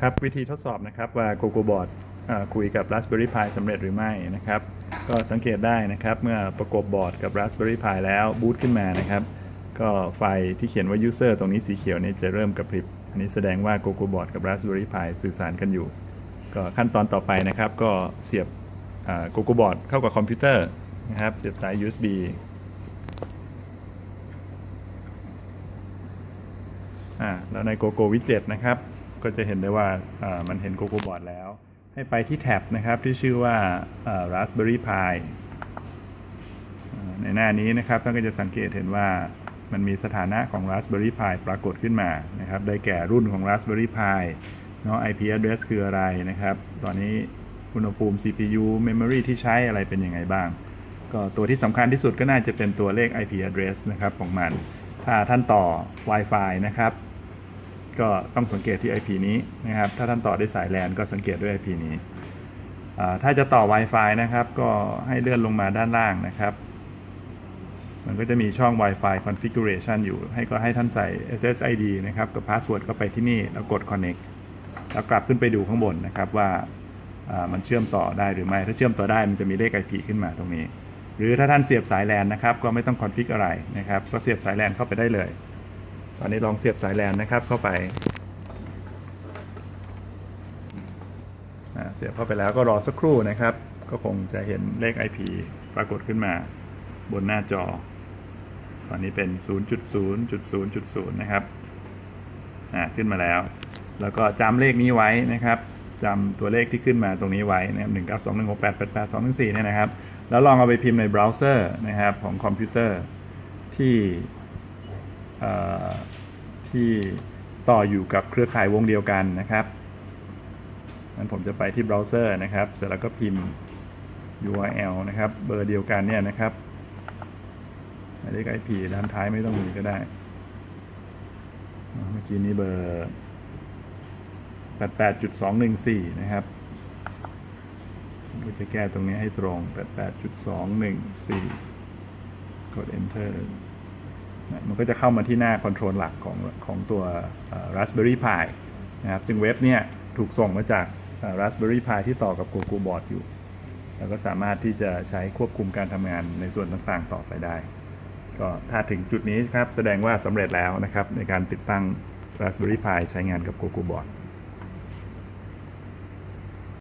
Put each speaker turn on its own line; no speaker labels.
ครับวิธีทดสอบนะครับว่า Google Board คุยกับ Raspberry Pi สำเร็จหรือไม่นะครับ ก็สังเกตได้นะครับเมื่อประกบบอร์ดกับ Raspberry Pi แล้วบูตขึ้นมานะครับ ก็ไฟที่เขียนว่า User ตรงนี้สีเขียวนี้จะเริ่มกระพริบ อันนี้แสดงว่า Google Board กับ Raspberry Pi สื่อสารกันอยู่ ก็ขั้นตอนต่อไปนะครับ ก็เสียบ Google Board เข้ากับคอมพิวเตอร์นะครับ เสียบสาย USB อ่าแล้วใน GoGo Widget นะครับ ก็จะเห็นได้ว่ามันเห็น GoGo Board แล้ว ให้ไปที่แท็บนะครับที่ชื่อว่า Raspberry Pi ในหน้านี้นะครับท่านก็จะสังเกตเห็นว่ามันมีสถานะของ Raspberry Pi ปรากฏขึ้นมานะครับ ได้แก่รุ่นของ Raspberry Pi เนาะ IP address คืออะไรนะครับ ตอนนี้อุณหภูมิ CPU memory ที่ใช้อะไรเป็นยังไงบ้าง ก็ตัวที่สำคัญที่สุดก็น่าจะเป็นตัวเลข IP address นะครับของมัน ถ้าท่านต่อ Wi-Fi นะครับ ก็ต้องสังเกตที่ IP นี้นะครับ ถ้าท่านต่อด้วยสาย LAN ก็สังเกตด้วย IP นี้ ถ้าจะต่อ Wi-Fi นะครับ ก็ให้เลื่อนลงมาด้านล่างนะครับ มันก็จะมีช่อง Wi-Fi configuration อยู่ ให้ก็ให้ท่านใส่ SSID นะครับกับ password เข้าไปที่นี่ แล้วกด connect แล้วกลับขึ้นไปดูข้างบนนะครับว่าอ่ามันเชื่อมต่อได้หรือไม่ ถ้าเชื่อมต่อได้มันจะมีเลข IP ขึ้นมาตรงนี้ หรือถ้าท่านเสียบสาย LAN นะครับ ก็ไม่ต้องคอนฟิกอะไรนะครับ ก็เสียบสาย LAN เข้าไปได้เลย ตอนนี้ลองเสียบสาย LAN นะครับเข้าไปเสียบเข้าไปแล้วก็รอสักครู่นะครับ ก็คงจะเห็นเลข IP ปรากฏขึ้นมาบนหน้าจอ ตอนนี้เป็น 0.0.0.0 นะครับอ่าขึ้นมาแล้ว แล้วก็จำเลขนี้ไว้นะครับจำตัวเลขที่ขึ้นมาตรงนี้ไว้นะครับ1 9 2 1 6 8 8 8 2 1 4เนี่ยนะครับ แล้วลองเอาไปพิมพ์ในเบราว์เซอร์นะครับของคอมพิวเตอร์ที่ ที่ต่ออยู่กับเครือข่ายวงเดียวกันนะครับงั้นผมจะไปที่เบราว์เซอร์นะครับ เสร็จแล้วก็พิมพ์ URL นะครับ เบอร์เดียวกันเนี่ยนะครับหมายเลข IP ด้านท้ายไม่ต้องมีก็ได้ เมื่อกี้นี้เบอร์ 88.214 นะครับก็จะแก้ตรงนี้ให้ตรง 88.214 กด enter มันก็จะเข้ามาที่หน้าคอนโทรลหลักของของตัว Raspberry Pi นะครับ ซึ่งเว็บเนี่ยถูกส่งมาจาก Raspberry Pi ที่ต่อกับ Google Board อยู่ แล้วก็สามารถที่จะใช้ควบคุมการทำงานในส่วนต่างๆ ต่อไปได้ ก็ถ้าถึงจุดนี้ครับ แสดงว่าสำเร็จแล้วนะครับ ในการติดตั้ง Raspberry Pi ใช้งานกับ Google Board